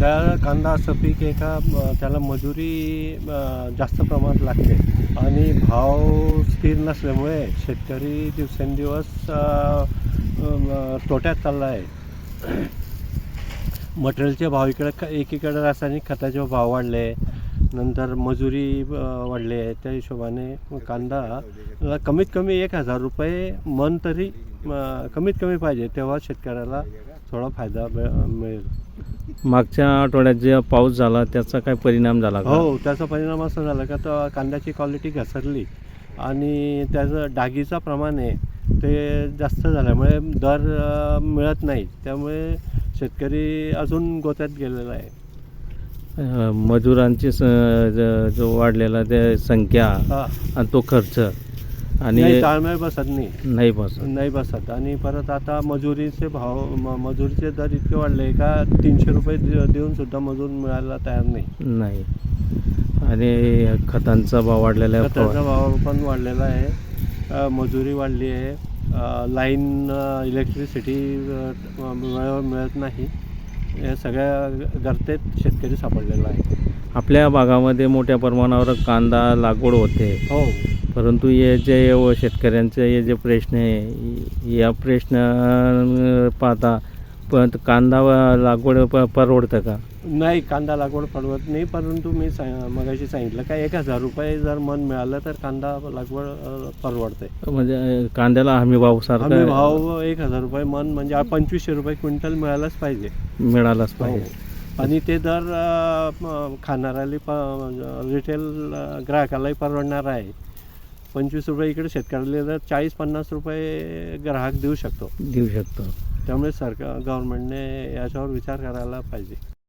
कांदा असं पीक आहे का त्याला मजुरी जास्त प्रमाणात लागते. आणि भाव स्थिर नसल्यामुळे शेतकरी दिवसेंदिवस तोट्यात चालला आहे. मटेरियलचे भाव इकडे क- एकीकडे रासायनिक खताचे भाव वाढले नंतर मजुरी वाढले वाढली आहे. त्या हिशोबाने कांदा कमीत कमी एक हजार रुपये मन तरी कमीत कमी पाहिजे तेव्हा शेतकऱ्याला थोडा फायदा मिळ- मिळेल. मागच्या आठवड्यात जे पाऊस झाला त्याचा काय परिणाम झाला हो त्याचा परिणाम असा झाला का तर कांद्याची क्वालिटी घसरली आणि त्याचं डागीचा प्रमाण आहे ते जास्त झाल्यामुळे दर मिळत नाही. त्यामुळे शेतकरी अजून गोत्यात गेलेला आहे. मजुरांची स- ज- वाढलेला ते संख्या आणि तो खर्च आणि नाही ताळमेळ बसत नाही. नाही बस नाही बसत. आणि परत आता मजुरीचे भाव म- मजुरीचे दर इतके वाढले का तीनशे रुपये दे- देऊन सुद्धा मजूर मिळायला तयार नाही. नाही. आणि खतांचा भाव वाढलेला आहे. त्याचा भाव पण वाढलेला आहे. अ, मजुरी वाढली आहे. अ, लाईन अ, इलेक्ट्रिसिटी अ, मिळ- मिळत नाही. या सगळ्या गर्तेत शेतकरी सापडलेला आहे. आपल्या भागामध्ये मोठ्या प्रमाणावर कांदा लागवड होते. हो. परंतु हे जे व शेतकऱ्यांचे हे जे प्रश्न आहे या प्रश्न पाहता पण कांदा लागवड प- परवडतं का? नाही कांदा लागवड परवडत नाही परंतु मी सा मगाशी सांगितलं का एक हजार रुपये जर मन मिळालं तर कांदा लागवड परवडते. म्हणजे कांद्याला हमी भाव आम्ही सारखा भाव एक हजार रुपये मन म्हणजे पंचवीसशे रुपये क्विंटल मिळायलाच पाहिजे. मिळालाच हो. पाहिजे. आणि ते दर खाणाऱ्याला प रिटेल अ, ग्राहकालाही परवडणार आहे. पंचवीस रुपये इकडे शेतकऱ्याला चाळीस पन्नास रुपये ग्राहक देऊ शकतो. देऊ शकतो. त्यामुळे सरकार गव्हर्नमेंटने याच्यावर विचार करायला पाहिजे.